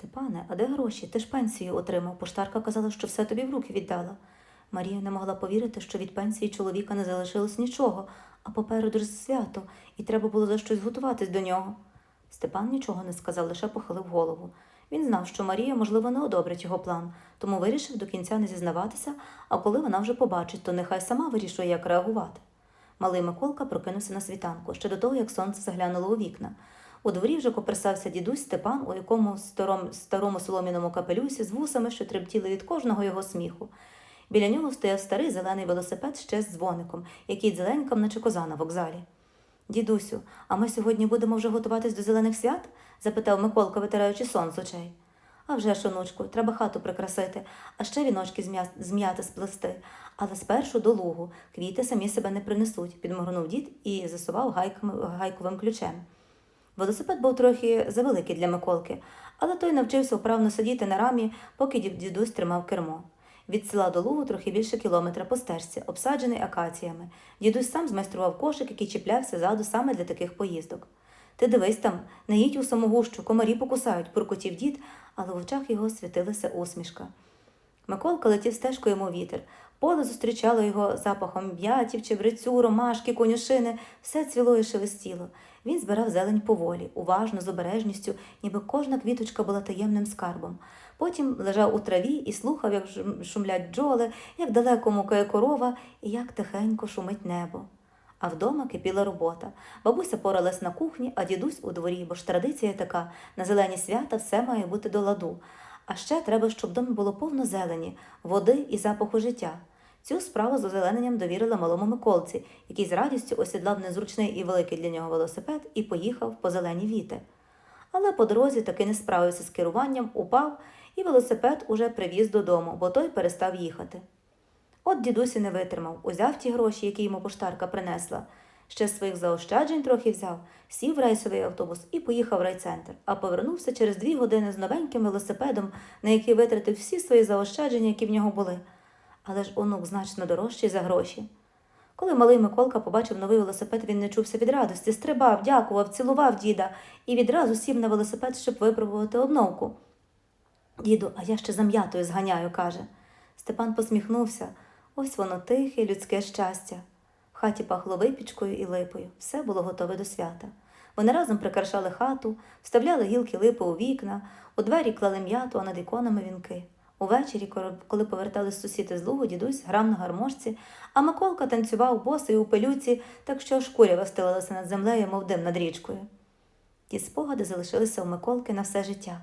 Степане, а де гроші? Ти ж пенсію отримав. Поштарка казала, що все тобі в руки віддала. Марія не могла повірити, що від пенсії чоловіка не залишилось нічого, а попереду ж свято, і треба було за щось готуватись до нього. Степан нічого не сказав, лише похилив голову. Він знав, що Марія, можливо, не одобрить його план, тому вирішив до кінця не зізнаватися, а коли вона вже побачить, то нехай сама вирішує, як реагувати. Малий Миколка прокинувся на світанку ще до того, як сонце заглянуло у вікна. У дворі вже коперсався дідусь Степан, у якому старому, старому соломіному капелюсі з вусами, що трептіли від кожного його сміху. Біля нього стояв старий зелений велосипед ще з дзвоником, який дзеленькав, наче коза на вокзалі. Дідусю, а ми сьогодні будемо вже готуватись до зелених свят? запитав Миколка, витираючи сон з очей. А вже, ж, онучку, треба хату прикрасити, а ще віночки зм'я- зм'яти сплести. Але спершу до лугу. Квіти самі себе не принесуть, підморгнув дід і засував гайковим ключем. Велосипед був трохи завеликий для Миколки, але той навчився вправно сидіти на рамі, поки дідусь тримав кермо. Від села до лугу трохи більше кілометра по стежці, обсаджений акаціями. Дідусь сам змайстрував кошик, який чіплявся ззаду саме для таких поїздок. Ти дивись там, не їдь у самогущу, комарі покусають, буркотів дід, але в очах його світилася усмішка. Миколка летів стежкою, йому вітер. Поле зустрічало його запахом м'ятів, чебрецю, ромашки, конюшини, все цвіло і шелестіло. Він збирав зелень поволі, уважно, з обережністю, ніби кожна квіточка була таємним скарбом. Потім лежав у траві і слухав, як шумлять бджоли, як далеко мукає корова і як тихенько шумить небо. А вдома кипіла робота. Бабуся поралась на кухні, а дідусь у дворі, бо ж традиція така на зелені свята все має бути до ладу. А ще треба, щоб в домі було повно зелені, води і запаху життя. Цю справу з озелененням довірила малому Миколці, який з радістю осідлав незручний і великий для нього велосипед і поїхав по зелені віти. Але по дорозі таки не справився з керуванням, упав, і велосипед уже привіз додому, бо той перестав їхати. От дідусь і не витримав, узяв ті гроші, які йому поштарка принесла. Ще своїх заощаджень трохи взяв, сів в рейсовий автобус і поїхав в райцентр, а повернувся через дві години з новеньким велосипедом, на який витратив всі свої заощадження, які в нього були. Але ж онук значно дорожчий за гроші. Коли малий Миколка побачив новий велосипед, він не чувся від радості, стрибав, дякував, цілував діда і відразу сів на велосипед, щоб випробувати обновку. Діду, а я ще за м'ятою зганяю, каже. Степан посміхнувся. Ось воно тихе, людське щастя. Хаті пахло випічкою і липою. Все було готове до свята. Вони разом прикрашали хату, вставляли гілки липи у вікна, у двері клали м'яту, а над іконами вінки. Увечері, коли- повертались сусіди з лугу, дідусь грав на гармошці, а Миколка танцював босий у пилюці, так що аж куря вистелилася над землею, мов дим над річкою. Ті спогади залишилися у Миколки на все життя.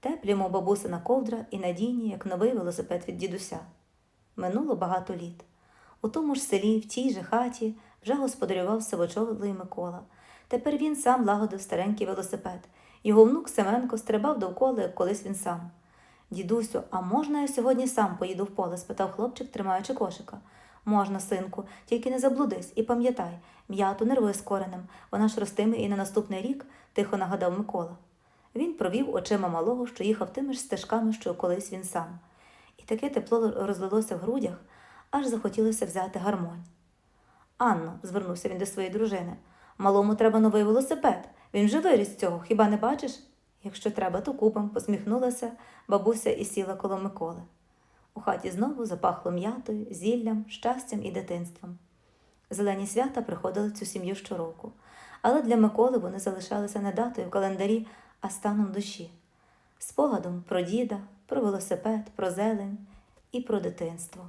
Теплі, мов бабусина ковдра, і надійні, як новий велосипед від дідуся. Минуло багато літ. У тому ж селі, в тій же хаті, вже господарював сивочолий Микола. Тепер він сам лагодив старенький велосипед. Його внук Семенко стрибав довкола, як колись він сам. Дідусю, а можна я сьогодні сам поїду в поле? спитав хлопчик, тримаючи кошика. Можна, синку, тільки не заблудись і пам'ятай, м'яту не рви з коренем, вона ж ростиме і на наступний рік, тихо нагадав Микола. Він провів очима малого, що їхав тими ж стежками, що колись він сам. І таке тепло розлилося в грудях, аж захотілося взяти гармонь. Анно, звернувся він до своєї дружини, малому треба новий велосипед. Він же виріс цього, хіба не бачиш? Якщо треба, то купим, посміхнулася бабуся і сіла коло Миколи. У хаті знову запахло м'ятою, зіллям, щастям і дитинством. Зелені свята приходили цю сім'ю щороку, але для Миколи вони залишалися не датою в календарі, а станом душі, спогадом про діда, про велосипед, про зелень і про дитинство.